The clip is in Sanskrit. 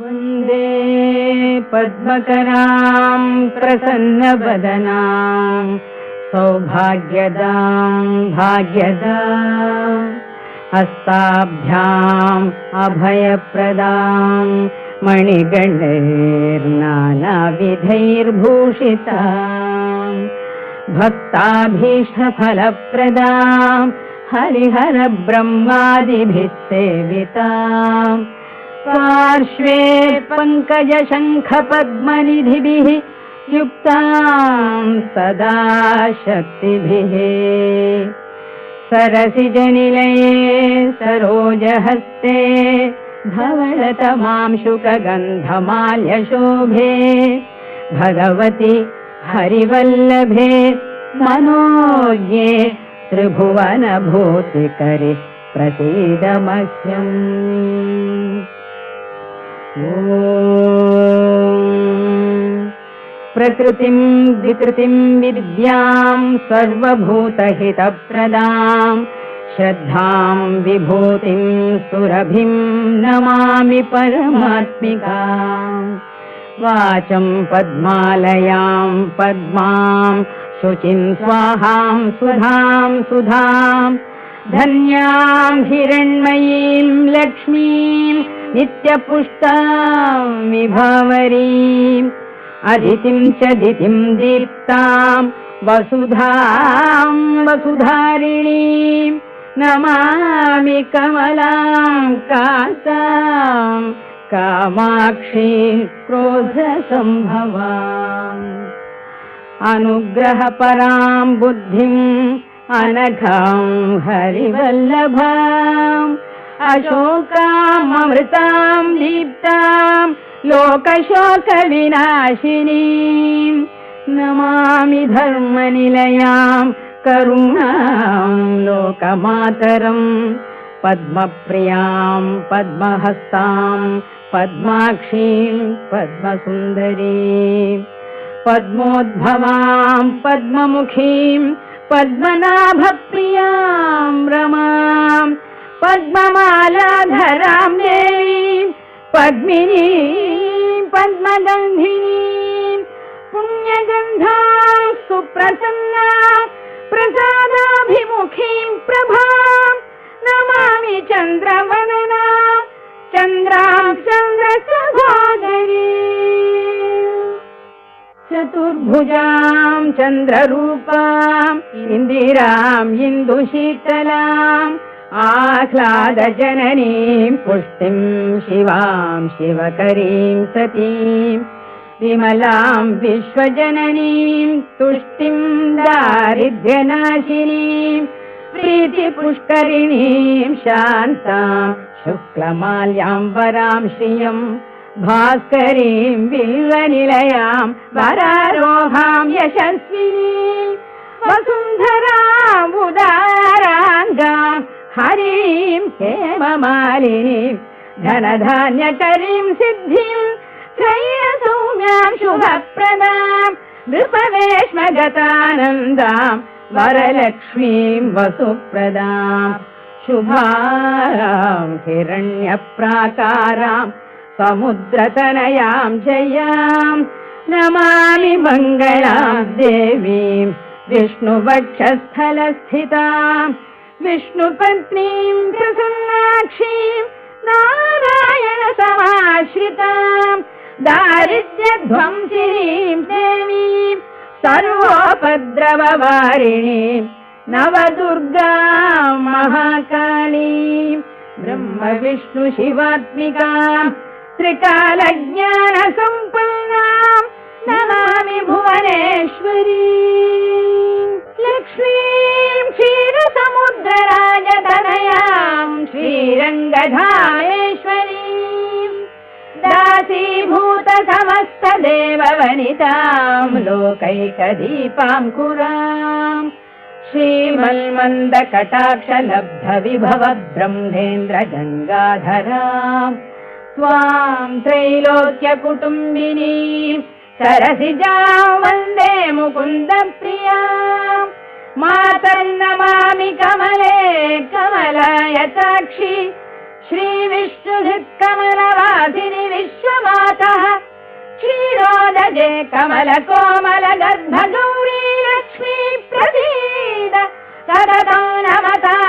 वन्दे पद्मकराम् प्रसन्नवदनाम् सौभाग्यदाम् भाग्यदाम् हस्ताभ्याम् अभयप्रदाम् मणिगणैर्नानाविधैर्भूषिता। भक्ताभीष्टफलप्रदाम् हरिहरब्रह्मादिभिः सेविताम् पार्श्वे पङ्कजशङ्खपद्मनिधिभिः युक्ताम् सदा शक्तिभिः सरसिजनिलये सरोजहस्ते धवलतमांशुकगन्धमाल्यशोभे भगवति हरिवल्लभे मनोज्ञे त्रिभुवनभूतिकरि प्रसीदमह्यम्। प्रकृतिम् विकृतिम् विद्याम् सर्वभूतहितप्रदाम् श्रद्धाम् विभूतिम् सुरभिम् नमामि परमात्मिकाम् वाचम् पद्मालयाम् पद्माम् शुचिम् स्वाहाम् सुधाम् सुधाम् धन्याम् हिरण्मयीम् लक्ष्मीम् नित्यपुष्टाम् विभावरीम् अदितिम् च दितिम् दीप्ताम् वसुधाम् वसुधारिणीम् नमामि कमलां कासां कामाक्षी क्रोधसम्भवाम् अनुग्रहपरां बुद्धिम् अनघां हरिवल्लभाम् अशोकामृतां दीप्तां लोकशोकविनाशिनीं। नमामि धर्मनिलयाम् करुणां लोकमातरम् पद्मप्रियाँ, पद्महस्तां, पद्माक्षीं, पद्मसुन्दरीं, पद्मोद्भवां, पद्ममुखीं, पद्मनाभप्रियाँ रमां, पद्ममालाधरां देवीं, पद्मिनीं, पद्मगन्धिनीं, पुण्यगन्धां सुप्रसन्न चन्द्रवदना चन्द्राम् चन्द्रसहोदरी चतुर्भुजाम् चन्द्ररूपाम् इन्दिराम् इन्दुशीतलाम् आह्लादजननीम् पुष्टिम् शिवाम् शिवकरीम् सतीम् विमलाम् विश्वजननीम् तुष्टिम् दारिद्र्यनाशिनीम् प्रीतिपुष्करिणीम् शान्ताम् शुक्लमाल्याम् वराम् श्रियम् भास्करीम् बिल्वनिलयाम् वरारोहाम् यशस्विनीम् वसुन्धराम् उदाराङ्गाम् हरीम् हेममालिनीम् धनधान्यकरीम् सिद्धिम् त्रयसौम्याम् शुभप्रदाम् नृपवेश्मगतानन्दाम् वरलक्ष्मीम् वसुप्रदाम् शुभाम् हिरण्यप्राकाराम् समुद्रतनयाम् जयाम् नमामि मङ्गलाम् देवीम् विष्णुवक्षस्थलस्थिताम् विष्णुपत्नीम् प्रसन्नाक्षीम् नारायणसमाश्रिताम् दारिद्र्यध्वंसिनीम् देवीम् सर्वोपद्रववारिणीम् नवदुर्गाम् महाकालीम् ब्रह्म विष्णु शिवात्मिकाम् त्रिकालज्ञानसम्पन्नाम् नमामि भुवनेश्वरी लक्ष्मीम् क्षीरसमुद्रराजतनयाम् श्रीरङ्गधामेश्वरीम् दासीभूत समस्त देववनिताम् लोकैकदीपाम् कुराम् श्रीमन्मन्दकटाक्षलब्ध विभव ब्रह्मेन्द्र गङ्गाधराम् त्वाम् त्रैलोक्यकुटुम्बिनीम् सरसिजाम् वन्दे मुकुन्द प्रिया मातर्नमामि कमले कमलायताक्षि श्रीविष्णुधित्कमलवासिनि कमल कोमल गर्भगौरी लक्ष्मी प्रसीद। शरण्य